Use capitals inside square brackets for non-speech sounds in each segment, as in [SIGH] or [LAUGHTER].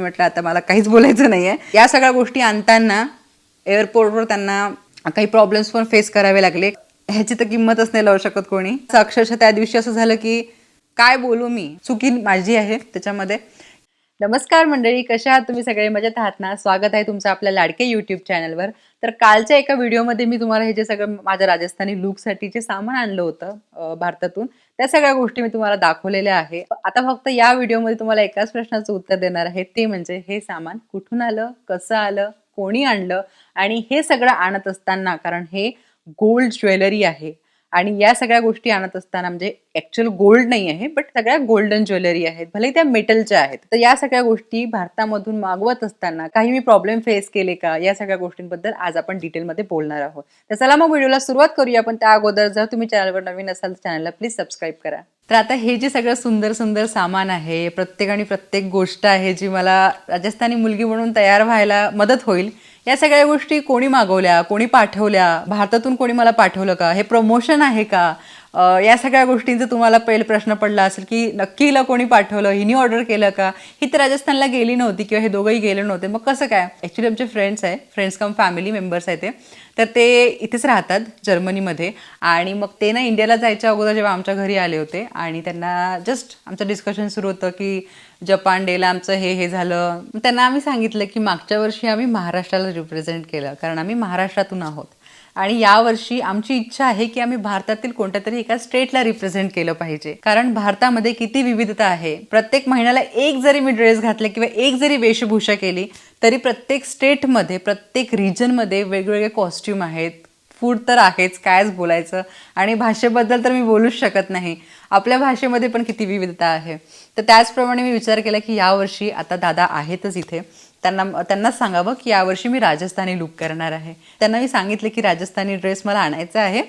म्हटलं आता मला काहीच बोलायचं नाही आहे या सगळ्या गोष्टी आणताना एअरपोर्टवर त्यांना काही प्रॉब्लेम्स पण फेस करावे लागले. ह्याची तर किंमतच नाही लावू शकत कोणी. अक्षरशः त्या दिवशी असं झालं की काय बोलू मी? चुकी माझी आहे त्याच्यामध्ये. नमस्कार मंडळी कशा आहात तुम्ही सगळे? मजेत आहात ना? स्वागत आहे तुमचं आपल्या लाडके युट्यूब चॅनलवर तर कालच्या एका व्हिडिओमध्ये मी तुम्हाला हे जे सगळं माझ्या राजस्थानी लुकसाठी जे सामान आणलं होतं भारतातून. त्या सगळ्या गोष्टी मी तुम्हाला दाखवलेल्या आहे. आता फक्त या व्हिडिओमध्ये तुम्हाला एकाच प्रश्नाचं उत्तर देणार आहे. ते म्हणजे हे सामान कुठून आलं? कसं आलं? कोणी आणलं? आणि हे सगळं आणत असताना कारण हे गोल्ड ज्वेलरी आहे. आणि या सगळ्या गोष्टी आणत असताना म्हणजे ऍक्च्युअल गोल्ड नाही आहे बट सगळ्या गोल्डन ज्वेलरी आहेत. भले त्या मेटलच्या आहेत. तर या सगळ्या गोष्टी भारतामधून मागवत असताना काही मी प्रॉब्लेम फेस केले का? या सगळ्या गोष्टींबद्दल आज आपण डिटेलमध्ये बोलणार आहोत. तर चला मग व्हिडिओला सुरुवात करूया पण त्या अगोदर जर तुम्ही चॅनलवर नवीन असाल तर चॅनलला प्लीज सबस्क्राईब करा. तर आता हे जे सगळं सुंदर सुंदर सामान आहे प्रत्येक आणि प्रत्येक गोष्ट आहे जी मला राजस्थानी मुलगी म्हणून तयार व्हायला मदत होईल या सगळ्या गोष्टी कोणी मागवल्या कोणी पाठवल्या? भारतातून कोणी मला पाठवलं का? हे प्रमोशन आहे का? या सगळ्या गोष्टींचा तुम्हाला पहिले प्रश्न पडला असेल की नक्की हिला कोणी पाठवलं? हिनी ऑर्डर केलं का? ही तर राजस्थानला गेली नव्हती किंवा हे दोघंही गेले नव्हते. मग कसं काय? ॲक्च्युली आमचे फ्रेंड्स आहे. फ्रेंड्स कम फॅमिली मेंबर्स आहे ते. तर ते इथेच राहतात जर्मनीमध्ये. आणि मग ते ना इंडियाला जायच्या अगोदर जेव्हा आमच्या घरी आले होते आणि त्यांना जस्ट आमचं डिस्कशन सुरू होतं की जपान डेला आमचं हे हे झालं. त्यांना आम्ही सांगितलं की मागच्या वर्षी आम्ही महाराष्ट्राला रिप्रेझेंट केलं. कारण आम्ही महाराष्ट्रातून आहोत. आणि यावर्षी आमची इच्छा आहे की आम्ही भारतातील कोणत्या तरी एका स्टेटला रिप्रेझेंट केलं पाहिजे. कारण भारतामध्ये किती विविधता आहे. प्रत्येक महिन्याला एक जरी मी ड्रेस घातले किंवा एक जरी वेशभूषा केली तरी प्रत्येक स्टेटमध्ये प्रत्येक रिजनमध्ये वेगवेगळे कॉस्ट्युम आहेत. फूड तर आहेच कायच बोलायचं. आणि भाषेबद्दल तर मी बोलूच शकत नाही. आपल्या भाषेमध्ये पण किती विविधता आहे. तर त्याचप्रमाणे मी विचार केला की यावर्षी आता दादा आहेतच इथे. त्यांना त्यांनाच सांगावं की यावर्षी मी राजस्थानी लुक करणार आहे. त्यांना मी सांगितलं की राजस्थानी ड्रेस मला आणायचा आहे.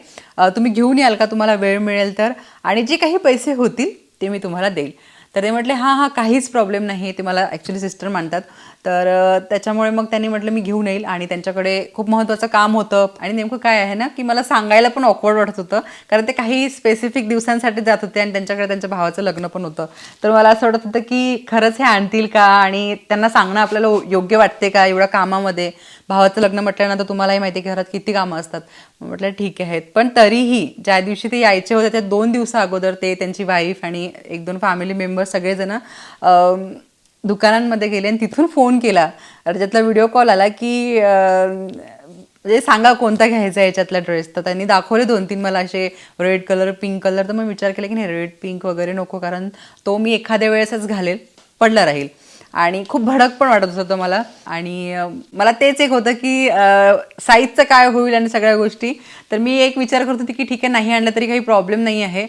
तुम्ही घेऊन याल का? तुम्हाला वेळ मिळेल तर. आणि जे काही पैसे होतील ते मी तुम्हाला देईल. तर ते म्हटले हां हां काहीच प्रॉब्लेम नाही. ते मला ॲक्च्युली सिस्टर मानतात. तर त्याच्यामुळे मग त्यांनी म्हटलं मी घेऊन येईल. आणि त्यांच्याकडे खूप महत्त्वाचं काम होतं. आणि नेमकं काय आहे ना की मला सांगायला पण ऑकवर्ड वाटत होतं. कारण ते काही स्पेसिफिक दिवसांसाठी जात होते आणि त्यांच्याकडे त्यांच्या भावाचं लग्न पण होतं. तर मला असं वाटत होतं की खरंच हे आणतील का? आणि त्यांना सांगणं आपल्याला योग्य वाटते का एवढ्या कामामध्ये? भावाचं लग्न म्हटल्यानंतर तुम्हालाही माहिती आहे की घरात किती कामं असतात. म्हटलं ठीक आहे. पण तरीही ज्या दिवशी ते यायचे होते त्या दोन दिवसा अगोदर ते त्यांची वाईफ आणि एक दोन फॅमिली मेंबर सगळेजण दुकानांमध्ये गेले आणि तिथून फोन केला. आणि त्यातला व्हिडिओ कॉल आला की म्हणजे सांगा कोणता घ्यायचा याच्यातला ड्रेस तर त्यांनी दाखवले दोन तीन मला असे रेड कलर पिंक कलर तर मग विचार केला की नाही रेड पिंक वगैरे नको कारण तो मी एखाद्या वेळेसच घालेल पडला राहील. आणि खूप भडक पण वाटत होतं मला. आणि मला तेच एक होतं की साईजचं काय होईल आणि सगळ्या गोष्टी. तर मी एक विचार करत होती की ठीक आहे नाही आणलं तरी काही प्रॉब्लेम नाही आहे.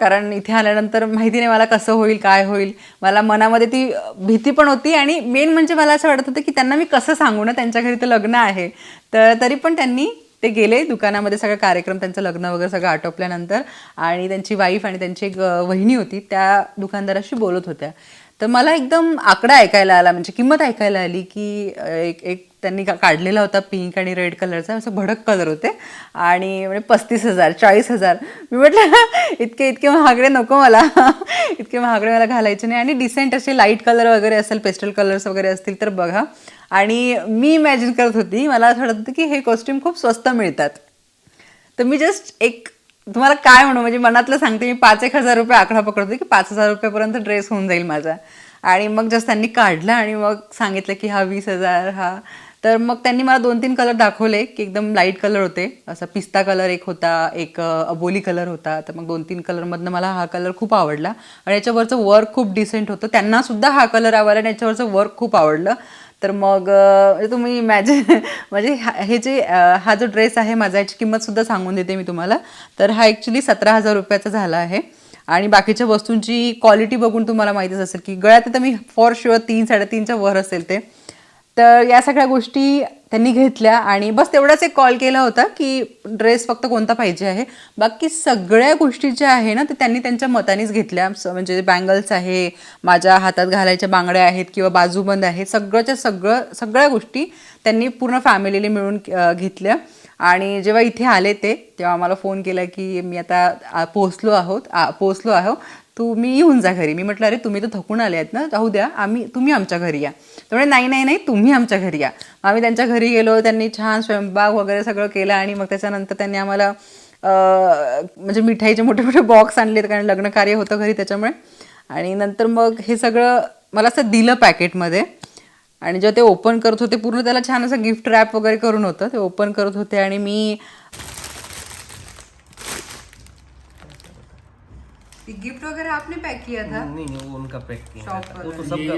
कारण इथे आल्यानंतर माहिती नाही मला कसं होईल काय होईल. मला मनामध्ये ती भीती पण होती आणि मेन म्हणजे मला असं वाटत होतं की त्यांना मी कसं सांगू ना त्यांच्या घरी तर लग्न आहे. तर तरी पण त्यांनी ते गेले दुकानामध्ये सगळा कार्यक्रम त्यांचं लग्न वगैरे सगळं आटोपल्यानंतर. आणि त्यांची वाईफ आणि त्यांची एक वहिनी होती त्या दुकानदाराशी बोलत होत्या. तर मला एकदम आकडा ऐकायला आला म्हणजे किंमत ऐकायला आली की एक एक त्यांनी का काढलेला होता पिंक आणि रेड कलरचा असं भडक कलर होते. आणि म्हणजे पस्तीस हजार चाळीस हजार. मी म्हटलं इतके इतके महागडे नको मला. [LAUGHS] इतके महागडे मला घालायचे नाही. आणि डिसेंट असे लाइट कलर वगैरे असेल पेस्टल कलर्स वगैरे असतील तर बघा. आणि मी इमॅजिन करत होती मला असं वाटत होतं की हे कॉस्ट्युम खूप स्वस्त मिळतात. तर मी जस्ट एक तुम्हाला काय म्हणू? म्हणजे मनातलं सांगते मी पाच एक हजार रुपये आकडा पकडतो की पाच हजार रुपयापर्यंत ड्रेस होऊन जाईल माझा. आणि मग जस्ट त्यांनी काढला आणि मग सांगितलं की हा वीस हजार हा. तर मग त्यांनी मला दोन तीन कलर दाखवले की एकदम लाइट कलर होते. असा पिस्ता कलर एक होता एक अबोली कलर होता. तर मग दोन तीन कलरमधनं मला हा कलर खूप आवडला. आणि याच्यावरचं वर्क खूप डिसेंट होतं. त्यांना सुद्धा हा कलर आवडला आणि याच्यावरचं वर्क खूप आवडलं. तर मग म्हणजे तुम्ही इमॅजिन [LAUGHS] म्हणजे हा- हे जे हा जो ड्रेस आहे माझा याची किंमत सुद्धा सांगून देते मी तुम्हाला. तर हा ॲक्च्युली सतरा हजार रुपयाचा झाला आहे. आणि बाकीच्या वस्तूंची क्वालिटी बघून तुम्हाला माहितीच असेल की गळ्यात तर मी फॉर शुअर तीन साडेतीनच्या वर असेल ते. तर या सगळ्या गोष्टी त्यांनी घेतल्या आणि बस तेवढाच एक कॉल केला होता की ड्रेस फक्त कोणता पाहिजे आहे. बाकी सगळ्या गोष्टी ज्या आहे ना ते त्यांनी त्यांच्या मतानेच घेतल्या. म्हणजे बँगल्स आहे माझ्या हातात घालायच्या बांगड्या आहेत किंवा बाजूबंद आहे सगळंच्या सगळं सगळ्या गोष्टी त्यांनी पूर्ण फॅमिलीने मिळून घेतल्या. आणि जेव्हा इथे आले ते तेव्हा आम्हाला फोन केला की मी आता पोहोचलो आहोत पोहोचलो आहो. तुम्ही येऊन जा घरी. मी म्हटलं अरे तुम्ही तर थकून आले आहेत ना. राहू द्या. आम्ही तुम्ही आमच्या घरी या. त्यामुळे नाही नाही नाही. तुम्ही आमच्या घरी या. आम्ही त्यांच्या घरी गेलो. त्यांनी छान स्वयंपाक वगैरे सगळं केलं आणि मग त्याच्यानंतर त्यांनी आम्हाला म्हणजे मिठाईचे मोठे मोठे बॉक्स आणलेत कारण लग्न कार्य होतं घरी त्याच्यामुळे. आणि नंतर मग हे सगळं मला असं दिलं पॅकेटमध्ये. आणि जेव्हा ते ओपन करत होते पूर्ण त्याला छान असं गिफ्ट रॅप वगैरे करून होतं. ते ओपन करत होते आणि मी गिफ्ट वगैरे आपने पैक किया था? नहीं वो उनका पैक किया था। वो तो सबका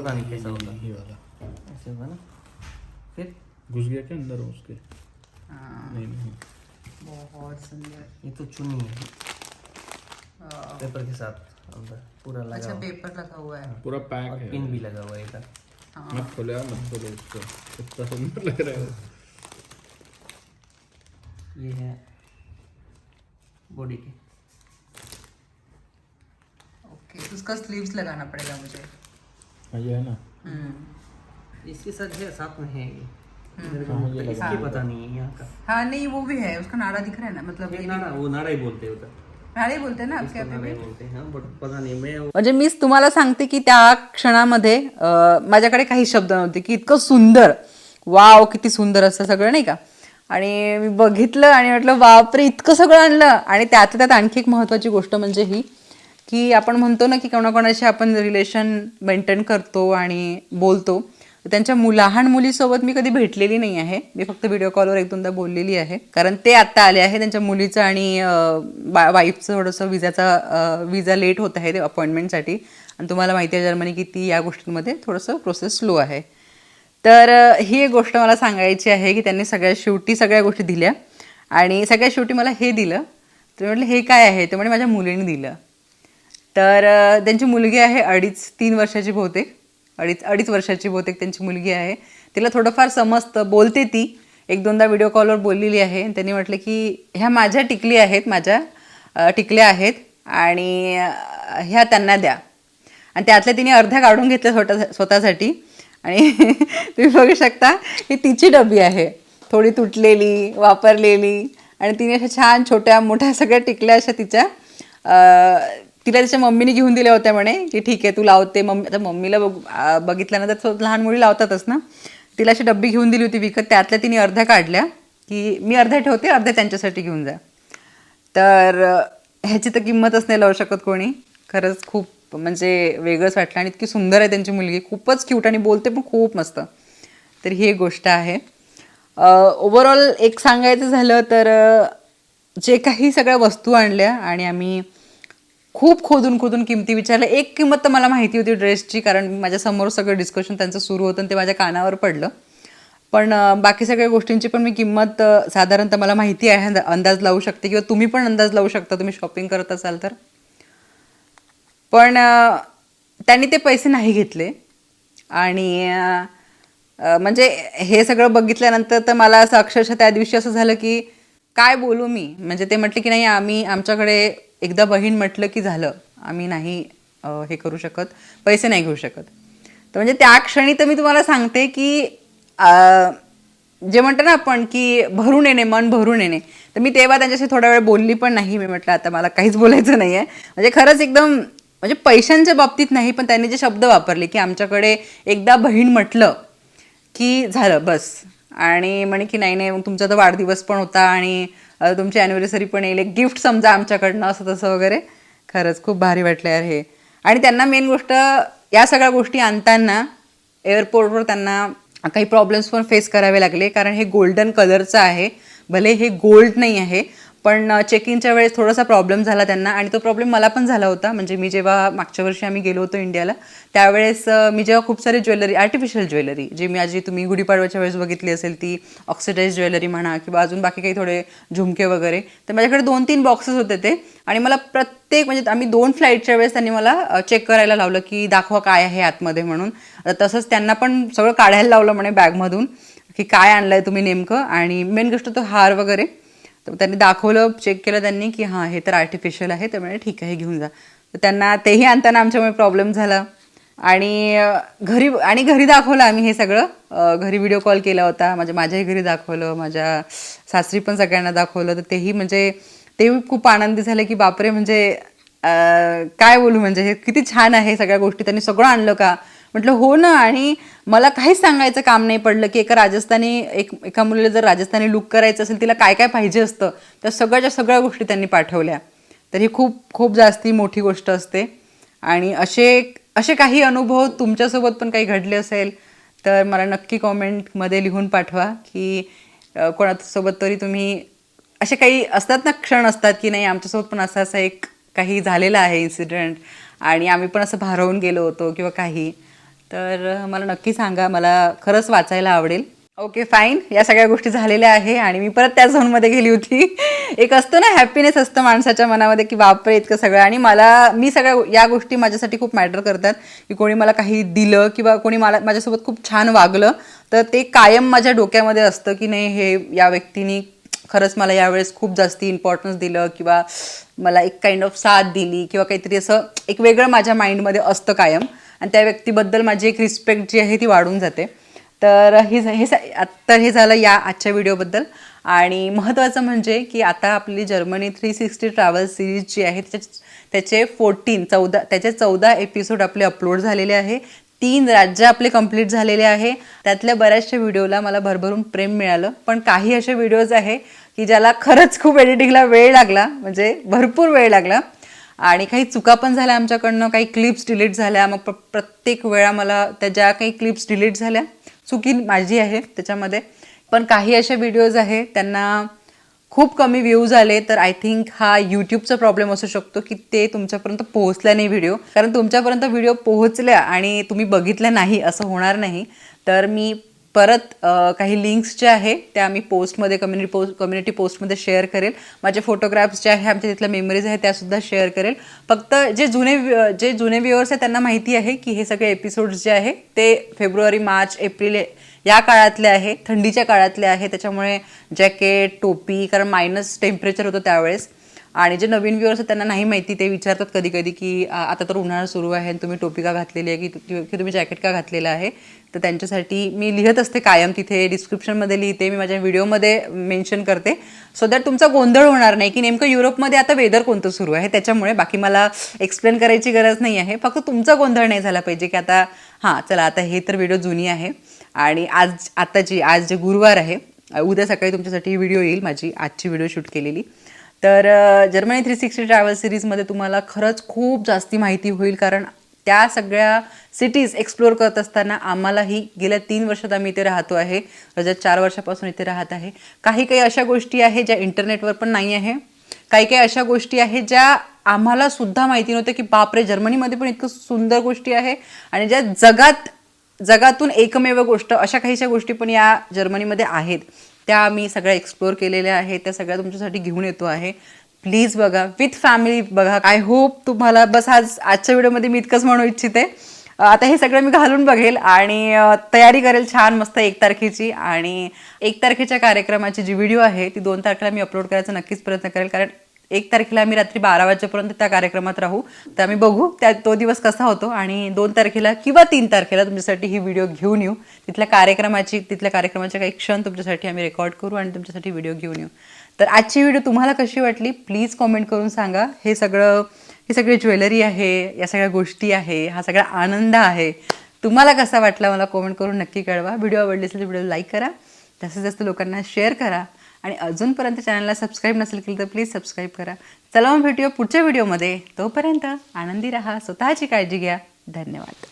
पता नहीं कैसा होगा। ये वाला। ऐसे होगा ना। फिर? घुस गया क्या अंदर उसके? नहीं नहीं। बहुत सुंदर। ये तो चुनी है। पेपर के साथ अंदर पूरा लगा अच्छा पेपर लगा हुआ है। पूरा पैक है। पिन भी लगा हुआ है इधर। मत खोले यार मत खोले उसको। कितना सुंदर लग रहा है। ये है बॉडी के। तो उसका स्लीव्स लगाना पड़ेगा मुझे। हाँ ये है ना। इसके साथ है साथ में है ये को हाँ, इसकी पता नहीं है यहाँ का। हाँ नहीं वो भी है उसका नाड़ा दिख रहा है ना मतलब ये नाड़ा वो नाड़ा ही बोलते हैं उधर। नाड़े बोलते हैं ना आपके इसको नाड़ा ही बोलते हैं बट पता नहीं मैं म्हणजे मीच तुम्हाला सांगते की त्या क्षणामध्ये माझ्याकडे काही शब्द नव्हते की इतकं सुंदर. वाव किती सुंदर असतं सगळं नाही का? आणि मी बघितलं आणि म्हटलं बापरे इतकं सगळं आणलं. आणि त्यात त्यात आणखी एक महत्त्वाची गोष्ट म्हणजे ही की आपण म्हणतो ना की कोणाकोणाशी आपण रिलेशन मेंटेन करतो आणि बोलतो तर त्यांच्या मु लहान मुलीसोबत मी कधी भेटलेली नाही आहे. मी फक्त व्हिडिओ कॉलवर एक दोनदा बोललेली आहे. कारण ते आत्ता आले आहे त्यांच्या मुलीचं आणि बा वाईफचं थोडंसं विजाचा विजा लेट होत आहे ते अपॉइंटमेंटसाठी आणि तुम्हाला माहिती आहे जर्मनी की ती या गोष्टींमध्ये थोडंसं प्रोसेस स्लो आहे. तर ही एक गोष्ट मला सांगायची आहे की त्यांनी सगळ्या शेवटी सगळ्या गोष्टी दिल्या. आणि सगळ्या शेवटी मला हे दिलं. तर म्हटलं हे काय आहे? ते म्हणजे माझ्या मुलीने दिलं. तर त्यांची मुलगी आहे अडीच तीन वर्षाची बहुतेक. अडीच अडीच वर्षाची बहुतेक त्यांची मुलगी आहे. तिला थोडंफार समजतं बोलते ती. एक दोनदा व्हिडिओ कॉलवर बोललेली आहे त्यांनी म्हटलं की ह्या माझ्या टिकली आहेत माझ्या टिकल्या आहेत आणि ह्या त्यांना द्या. आणि त्यातल्या तिने अर्ध्या काढून घेतल्या स्वतः स्वतःसाठी. आणि [LAUGHS] तुम्ही बघू शकता ही तिची डबी आहे. थोडी तुटलेली वापरलेली आणि तिने अशा छान छोट्या मोठ्या सगळ्या टिकल्या अशा तिच्या तिला त्याच्या मम्मीने घेऊन दिल्या होत्या म्हणे की ठीक आहे तू लावते मम्मी. आता मम्मीला बघ बघितल्यानंतर लहान मुली लावतातच ना. तिला अशी डब्बी घेऊन दिली होती विकत. त्यातल्या तिने अर्ध्या काढल्या की मी अर्ध्या ठेवते अर्ध्या त्यांच्यासाठी घेऊन जा. तर ह्याची तर किंमतच नाही लावू शकत कोणी. खरंच खूप म्हणजे वेगळंच वाटलं. आणि इतकी सुंदर आहे त्यांची मुलगी. खूपच क्यूट आणि बोलते पण खूप मस्त. तर ही एक गोष्ट आहे. ओवरऑल एक सांगायचं झालं तर जे काही सगळ्या वस्तू आणल्या आणि आम्ही खूप खोदून खोदून किमती विचारल्या. एक किंमत तर मला माहिती होती ड्रेसची कारण माझ्यासमोर सगळं डिस्कशन त्यांचं सुरू होतं आणि ते माझ्या कानावर पडलं. पण बाकी सगळ्या गोष्टींची पण मी किंमत साधारणतः मला माहिती आहे अंदा- अंदाज लावू शकते किंवा तुम्ही पण अंदाज लावू शकता तुम्ही शॉपिंग करत असाल तर. पण त्यांनी ते पैसे नाही घेतले. आणि म्हणजे हे सगळं बघितल्यानंतर तर मला असं अक्षरशः त्या दिवशी असं झालं की काय बोलू मी? म्हणजे ते म्हटले की नाही आम्ही आमच्याकडे एकदा बहीण म्हटलं की झालं आम्ही नाही हे करू शकत पैसे नाही घेऊ शकत. तर म्हणजे त्या क्षणी तर मी तुम्हाला सांगते की जे म्हणतो ना आपण की भरून येणे मन भरून येणे तर मी तेव्हा त्यांच्याशी थोडा वेळ बोलली पण नाही. मी म्हटलं आता मला काहीच बोलायचं नाही आहे म्हणजे खरंच एकदम म्हणजे पैशांच्या बाबतीत नाही पण त्यांनी जे शब्द वापरले की आमच्याकडे एकदा बहीण म्हटलं की झालं बस. आणि म्हणे की नाही नाही मग तुमचा तर वाढदिवस पण होता आणि तुमची ॲनिव्हर्सरी पण येईल. एक गिफ्ट समजा आमच्याकडनं असं तसं वगैरे. खरंच खूप भारी वाटलं यार हे. आणि त्यांना मेन गोष्ट या सगळ्या गोष्टी आणताना एअरपोर्टवर त्यांना काही प्रॉब्लेम्स पण फेस करावे लागले. कारण हे गोल्डन कलरचं आहे. भले हे गोल्ड नाही आहे पण चेक इनच्या वेळेस थोडासा प्रॉब्लेम झाला त्यांना आणि तो प्रॉब्लेम मला पण झाला होता. म्हणजे मी जेव्हा मागच्या वर्षी आम्ही गेलो होतो इंडियाला त्यावेळेस मी जेव्हा खूप सारी ज्वेलरी आर्टिफिशियल ज्वेलरी जी मी आजी तुम्ही गुढीपाडव्याच्या वेळेस बघितली असेल ती ऑक्सिडाईज ज्वेलरी म्हणा किंवा अजून बाकी काही थोडे झुमके वगैरे तर माझ्याकडे दोन तीन बॉक्सेस होते ते. आणि मला प्रत्येक म्हणजे आम्ही दोन फ्लाईटच्या वेळेस त्यांनी मला चेक करायला लावलं की दाखवा काय आहे आतमध्ये म्हणून. तसंच त्यांना पण सगळं काढायला लावलं म्हणे बॅगमधून की काय आणलं आहे तुम्ही नेमकं? आणि मेन गोष्ट तो हार वगैरे. तर त्यांनी दाखवलं चेक केलं त्यांनी की हां हे तर आर्टिफिशियल आहे त्यामुळे ठीक आहे घेऊन जा. तर त्यांना तेही आणताना आमच्यामुळे प्रॉब्लेम झाला. आणि घरी आणि घरी दाखवलं आम्ही हे सगळं. घरी व्हिडिओ कॉल केला होता. माझ्या माझ्याही घरी दाखवलं. माझ्या सासरी पण सगळ्यांना दाखवलं. तर तेही म्हणजे तेही खूप आनंदी झाले की बापरे म्हणजे काय बोलू म्हणजे हे किती छान आहे सगळ्या गोष्टी. त्यांनी सगळं आणलं का? म्हटलं हो ना आणि मला काहीच सांगायचं काम नाही पडलं की एका राजस्थानी एक एका मुलीला जर राजस्थानी लुक करायचं असेल तिला काय काय पाहिजे असतं? त्या सगळ्याच्या सगळ्या गोष्टी त्यांनी पाठवल्या. तर ही खूप खूप जास्ती मोठी गोष्ट असते. आणि असे असे काही अनुभव तुमच्यासोबत पण काही घडले असेल तर मला नक्की कॉमेंटमध्ये लिहून पाठवा की कोणासोबत तरी तुम्ही असे काही असतात ना क्षण असतात की नाही आमच्यासोबत पण असं असं एक काही झालेलं आहे इन्सिडेंट आणि आम्ही पण असं भारावून गेलो होतो किंवा काही. तर मला नक्की सांगा मला खरंच वाचायला आवडेल. Okay fine. या सगळ्या गोष्टी झालेल्या आहे आणि मी परत त्या झोनमध्ये गेली होती. [LAUGHS] एक असतं ना हॅपीनेस असतं माणसाच्या मनामध्ये की बापरे इतकं सगळं. आणि मला मी सगळ्या या गोष्टी माझ्यासाठी खूप मॅटर करतात. की कोणी मला काही दिलं किंवा कोणी मला माझ्यासोबत खूप छान वागलं तर ते कायम माझ्या डोक्यामध्ये असतं की नाही हे या व्यक्तीनी खरंच मला यावेळेस खूप जास्ती इम्पॉर्टन्स दिलं किंवा मला एक काइंड ऑफ साथ दिली किंवा काहीतरी असं एक वेगळं माझ्या माइंडमध्ये असतं कायम. आणि त्या व्यक्तीबद्दल माझी एक रिस्पेक्ट जी आहे ती वाढून जाते. तर हे हे आत्ता हे झालं या आजच्या व्हिडिओबद्दल. आणि महत्त्वाचं म्हणजे की आता आपली Germany three sixty travel series जी आहे त्याच्या त्याचे फोर्टीन चौदा त्याचे चौदा एपिसोड आपले अपलोड झालेले आहे. तीन राज्य आपले कंप्लीट झालेले आहे. त्यातल्या बऱ्याचशा व्हिडिओला मला भरभरून प्रेम मिळालं. पण काही असे व्हिडिओज आहे की ज्याला खरंच खूप एडिटिंगला वेळ लागला म्हणजे भरपूर वेळ लागला. आणि काही चुका पण झाल्या आमच्याकडनं काही क्लिप्स डिलीट झाल्या. मग प्र- प्रत्येक वेळा मला त्या ज्या काही क्लिप्स डिलीट झाल्या. चुकी माझी आहे त्याच्यामध्ये. पण काही अशा व्हिडिओज आहे त्यांना खूप कमी व्ह्यूज आले तर आय थिंक हा यूट्यूबचा प्रॉब्लेम असू शकतो की ते तुमच्यापर्यंत पोहोचला नाही व्हिडिओ कारण तुमच्यापर्यंत व्हिडिओ पोहोचल्या आणि तुम्ही बघितल्या नाही असं होणार नाही. तर मी परत काही लिंक्स ज्या आहे त्या मी पोस्टमध्ये कम्युनिटी पोस्ट कम्युनिटी पोस्टमध्ये शेअर करेल. माझे फोटोग्राफ्स जे आहे आमच्या तिथल्या मेमरीज आहे त्यासुद्धा शेअर करेल. फक्त जे जुने जे जुने व्ह्युअर्स आहे त्यांना माहिती आहे की हे सगळे एपिसोड्स जे आहे ते फेब्रुवारी मार्च एप्रिल या काळातले आहे थंडीच्या काळातले आहे. त्याच्यामुळे जॅकेट टोपी कारण मायनस टेम्परेचर होतं त्यावेळेस. आणि जे नवीन व्ह्युअर्स आहेत त्यांना नाही माहिती ते विचारतात कधी कधी की आता तर उन्हाळा सुरू आहे आणि तुम्ही टोपी का घातलेली आहे की की तुम्ही जॅकेट का घातलेलं आहे? तर त्यांच्यासाठी मी लिहित असते कायम तिथे डिस्क्रिप्शनमध्ये लिहिते मी माझ्या व्हिडिओमध्ये मेन्शन करते. सो दॅट तुमचा गोंधळ होणार नाही की नेमकं युरोपमध्ये आता वेदर कोणतं सुरू आहे त्याच्यामुळे बाकी मला एक्सप्लेन करायची गरज नाही आहे. फक्त तुमचा गोंधळ नाही झाला पाहिजे की आता हां चला आता हे तर व्हिडिओ जुनी आहे. आणि आज आताची आज जे गुरुवार आहे उद्या सकाळी तुमच्यासाठी व्हिडिओ येईल माझी आजची व्हिडिओ शूट केलेली. तर जर्मनी थ्री सिक्स्टी ट्रॅव्हल सिरीजमध्ये तुम्हाला खरंच खूप जास्ती माहिती होईल कारण त्या सगळ्या सिटीज एक्सप्लोअर करत असताना आम्हालाही गेल्या तीन वर्षात आम्ही इथे राहतो आहे. रजत चार वर्षापासून इथे राहत आहे. काही काही अशा गोष्टी आहे ज्या इंटरनेटवर पण नाही आहे. काही काही अशा गोष्टी आहेत ज्या आम्हाला सुद्धा माहिती नव्हत्या की बापरे जर्मनीमध्ये पण इतकं सुंदर गोष्टी आहे. आणि ज्या जगात जगातून एकमेव गोष्ट अशा काहीशा गोष्टी पण या जर्मनीमध्ये आहेत. त्या मी सगळ्या एक्सप्लोअर केलेल्या आहेत त्या सगळ्या तुमच्यासाठी घेऊन येतो आहे. प्लीज बघा विथ फॅमिली बघा. आय होप तुम्हाला बस आज आजच्या व्हिडिओमध्ये मी इतकंच म्हणू इच्छिते. आता हे सगळं मी घालून बघेल आणि तयारी करेल छान मस्त एक तारखेची. आणि एक तारखेच्या कार्यक्रमाची जी व्हिडिओ आहे ती दोन तारखेला मी अपलोड करायचा नक्कीच प्रयत्न करेल. कारण एक तारखेला आम्ही रात्री बारा वाजेपर्यंत त्या कार्यक्रमात राहू. तर आम्ही बघू त्या तो दिवस कसा होतो आणि दोन तारखेला किंवा तीन तारखेला तुमच्यासाठी ही व्हिडिओ घेऊन येऊ. तिथल्या कार्यक्रमाची तिथल्या कार्यक्रमाचे काही क्षण तुमच्यासाठी आम्ही रेकॉर्ड करू आणि तुमच्यासाठी व्हिडिओ घेऊन येऊ. तर आजची व्हिडिओ तुम्हाला कशी वाटली? प्लीज कॉमेंट करून सांगा. हे सगळं ही सगळी ज्वेलरी आहे या सगळ्या गोष्टी आहे हा सगळा आनंद आहे. तुम्हाला कसा वाटला मला कॉमेंट करून नक्की कळवा. व्हिडिओ आवडली असेल तर व्हिडिओ लाईक करा. जास्तीत जास्त लोकांना शेअर करा. आणि अजूनपर्यंत चॅनलला सबस्क्राईब नसेल केलं तर प्लीज सबस्क्राईब करा. चला मग भेटूया पुढच्या व्हिडिओमध्ये तोपर्यंत आनंदी राहा स्वतःची काळजी घ्या. धन्यवाद.